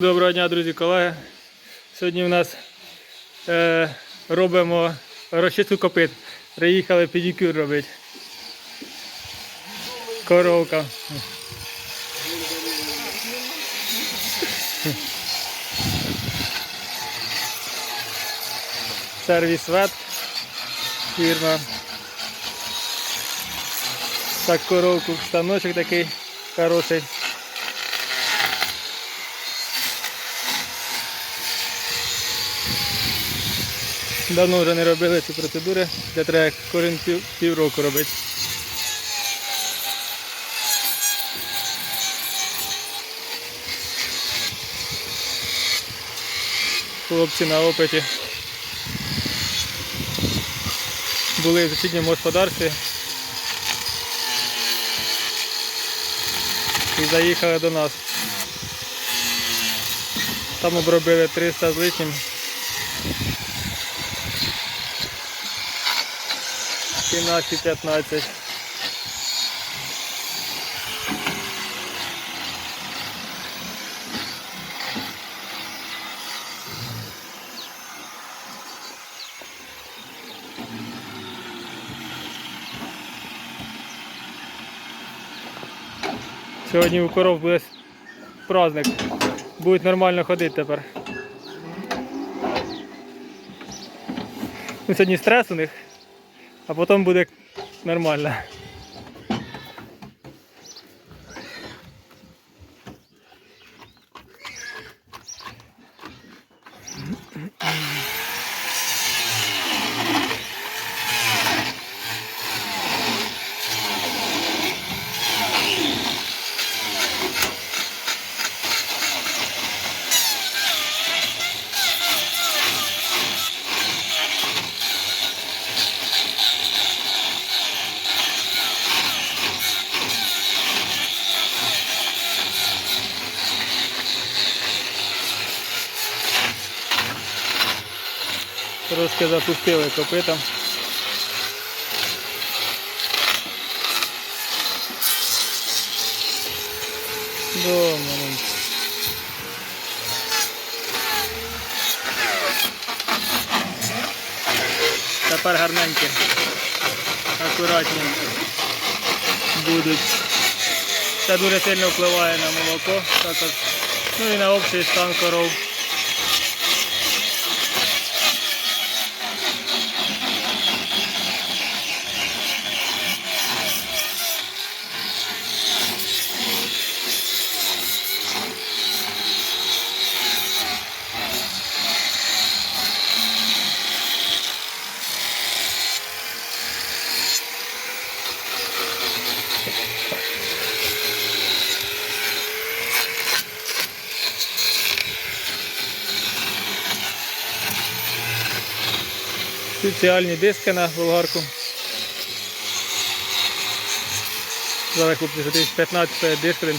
Доброго дня, друзі, колеги. Сьогодні в нас е, робимо розчистку копит. Приїхали педикюр робити. Коровка. Сервіс вет. Фірма. Так, коровку, станочок такий хороший. Давно вже не робили ці процедури, де треба кожен пів, півроку робити. Хлопці на опиті були в сусідньому господарстві і заїхали до нас. Там обробили 300 з лишнім. 17-15. Сьогодні у коров буде праздник. Будуть нормально ходити тепер. Ну, сьогодні стрес у них а потім буде нормально. Трошки запустили копитом. Дома. Тепер гарненькі. Акуратні будуть. Це дуже сильно впливає на молоко, також, ну і на общий стан коров. Спеціальні диски на болгарку. Зараз хлопці десь 15 дисків.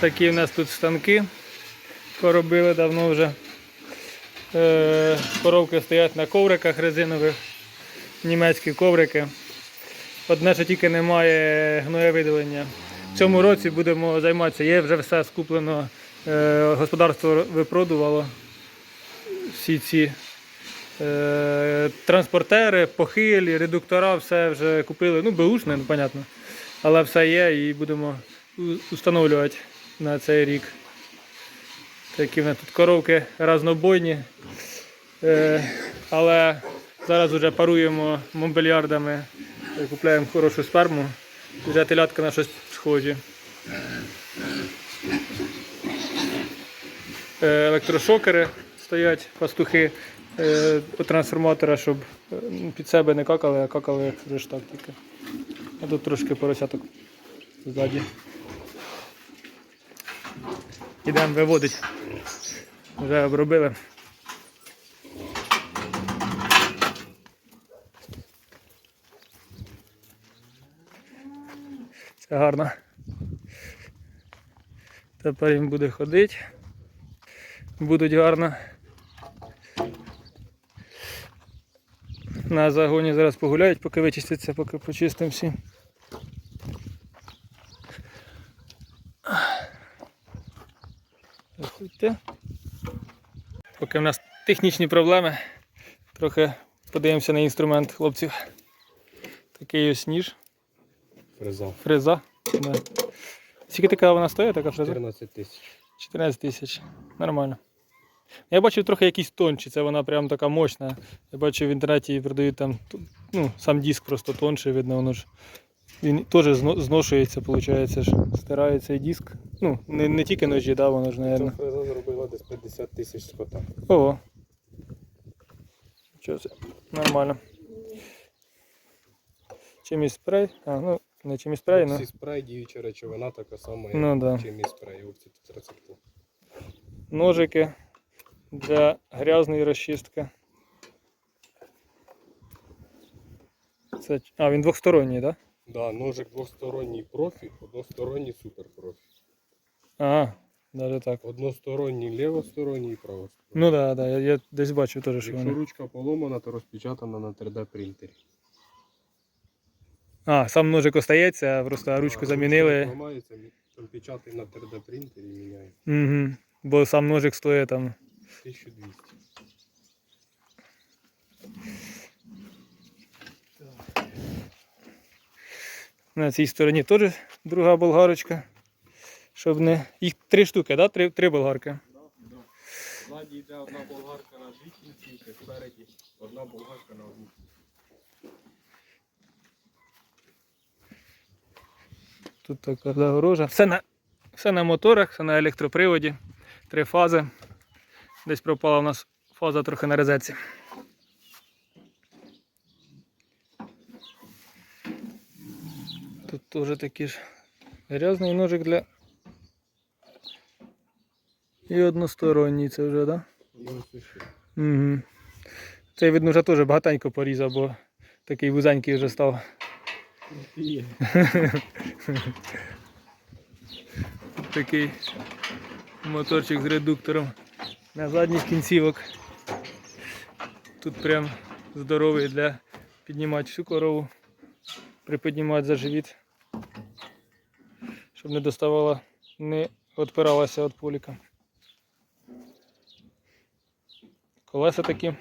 Такі у нас тут станки поробили давно вже. Е, Коровки стоять на ковриках резинових німецькі коврики. Одне, що тільки немає гноєвидалення. В цьому році будемо займатися. Є вже все скуплено, е, господарство випродувало всі ці е, транспортери, похилі, редуктора, все вже купили. Ну, беушне, ну, понятно. Але все є і будемо установлювати на цей рік. Такі в нас тут коровки разнобойні. Е, але зараз вже паруємо мобільярдами, купляємо хорошу сперму. Вже телятка на щось схожі. Е, електрошокери стоять, пастухи е, по трансформатора, щоб е, під себе не какали, а какали як ж так тільки. А тут трошки поросяток ззаді. Ідемо виводити. Вже обробили. гарно. Тепер він буде ходити. Будуть гарно. На загоні зараз погуляють, поки вичиститься, поки почистимо всі. Заходьте. Поки в нас технічні проблеми, трохи подивимося на інструмент хлопців. Такий ось ніж. Фреза. фреза. Да. Скільки така вона стоїть, така фреза? 14 тисяч. 14 тисяч. Нормально. Я бачив трохи якісь тонші, це вона прям така мощна. Я бачив в інтернеті її продають там, ну, сам диск просто тонший, видно, воно ж. Він теж зношується, виходить, ж. Стирається і диск. Ну, не, не тільки ножі, да, воно ж, Ця мабуть. фреза зробила десь 50 тисяч скота. Ого. Що це? Нормально. Чимось спрей? А, ну, не чимось спрей, ну. Всі спрей, діюча речовина така сама, як Ну да. чим і спрей. Рецепту. Ножики для грязної розчистки. Це... А, він двохсторонній, так? Да, ножик двосторонній профі, односторонній суперпрофі. Да? Ага, навіть так. Односторонній лівосторонній і правосторонній. Ну так, да, да, я, я десь бачив теж, що Якщо вони. ручка поломана, то розпечатана на 3D принтері. А, сам ножик остається, просто а ручку замінили. Ламається, на 3D принтері і. Угу. Бо сам ножик стоїть там. 1200. На цій стороні теж друга болгарочка. Щоб не. Їх три штуки, да? Три, три болгарки. Ззаді йде одна болгарка на дві кінцівки, спереді одна болгарка на одну. Тут така загорожа. Все на, все на моторах, все на електроприводі. Три фази. Десь пропала у нас фаза трохи на розетці. Тут теж такий ж грязний ножик для. І односторонній це вже, так? Да? Угу. Цей видно вже теж багатенько порізав, бо такий вузенький вже став. Такий моторчик з редуктором на задніх кінцівок. Тут прям здоровий для піднімати всю корову, припіднімати за живіт, щоб не доставала, не відпиралася від поліка. Колеса такі,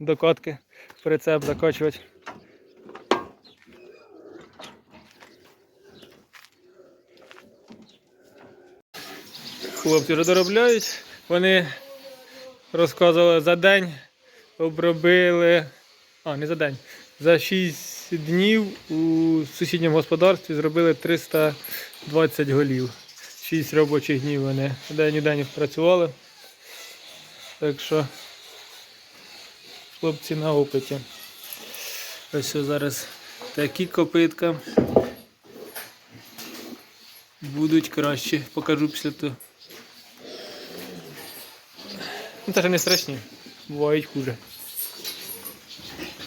докатки, прицеп закачувати. Хлопці вже доробляють. Вони розказували за день, обробили. А, не за день. За 6 днів у сусідньому господарстві зробили 320 голів. 6 робочих днів вони день у день працювали. Так що хлопці на опиті. Ось зараз такі копитка. Будуть краще. Покажу після того. Ну, це ж не страшні. Бувають хуже.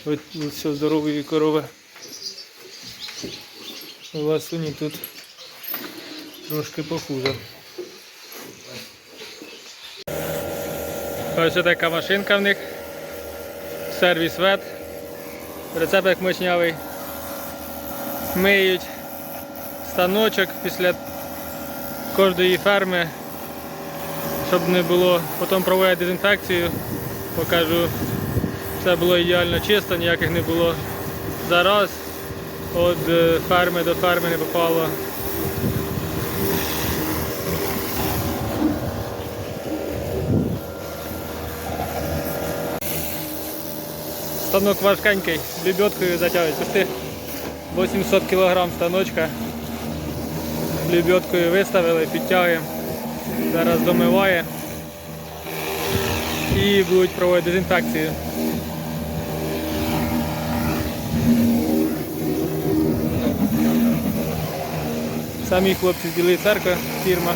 Ось все здорові корови. Ласуні тут трошки похуже. Ось така машинка в них. Сервіс вет. Рецепт як мощнявий. Миють станочок після кожної ферми, щоб не було, потім проводять дезінфекцію, покажу, все було ідеально чисто, ніяких не було зараз. Від е, ферми до ферми не попало. Станок важкенький, лебедкою затягують. Почти 800 кг станочка. Лебедкою виставили, підтягуємо. Зараз домиває. І будуть проводити дезінфекцію. Самі хлопці з Білої церкви, фірма.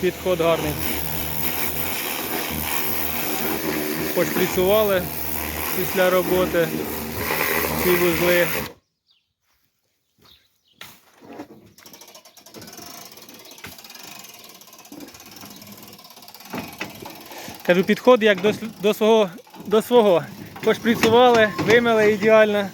Підход гарний. Пошприцювали після роботи ці вузли. Кажу, підход як до, до свого до свого. Пошприцували, вимили ідеально.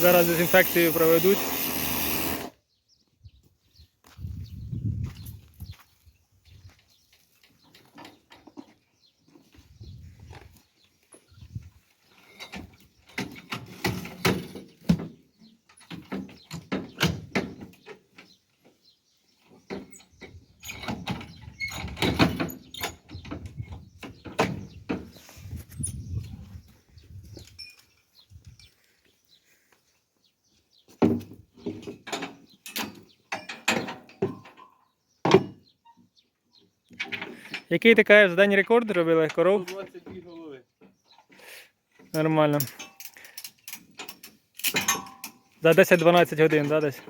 Зараз дезінфекцію проведуть. Який ти кажеш, день рекорд робили коров? 122 голови. Нормально. За 10-12 годин, да, десь?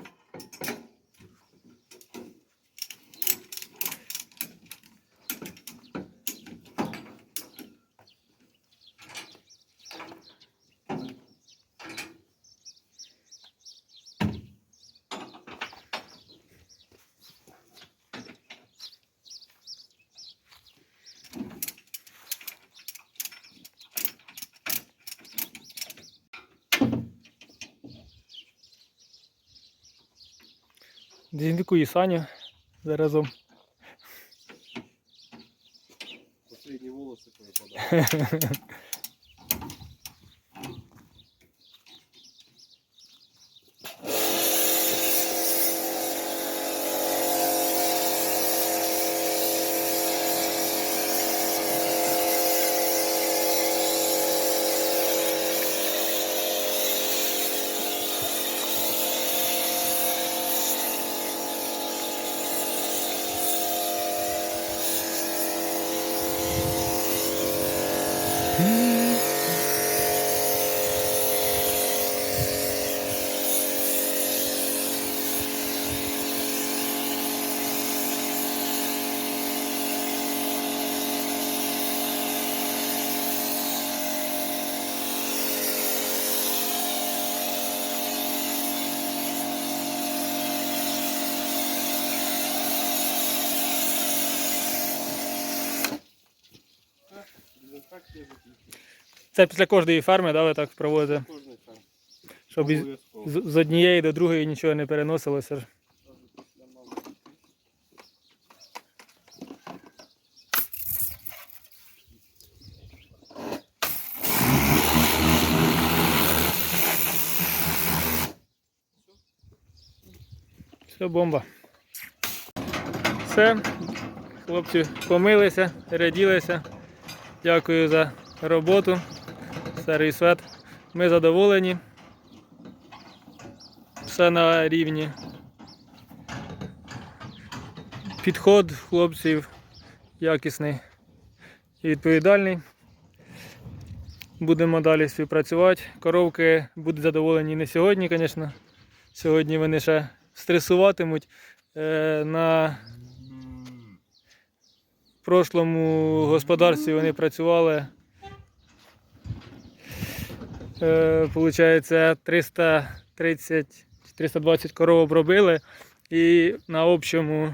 Дезінфікую Саню заразом. Последні волоси повипадали. Це після кожної ферми, да, ви так проводите, Кожний щоб із, Обов'язково. з, з однієї до другої нічого не переносилося. ж. Все, бомба. Все, хлопці помилися, переділися. Дякую за роботу. Старий свет. Ми задоволені. Все на рівні. Підход хлопців якісний і відповідальний. Будемо далі співпрацювати. Коровки будуть задоволені не сьогодні, звісно. Сьогодні вони ще стресуватимуть. Е, на прошлому господарстві вони працювали. Е, Получається 330 320 коров обробили і на общому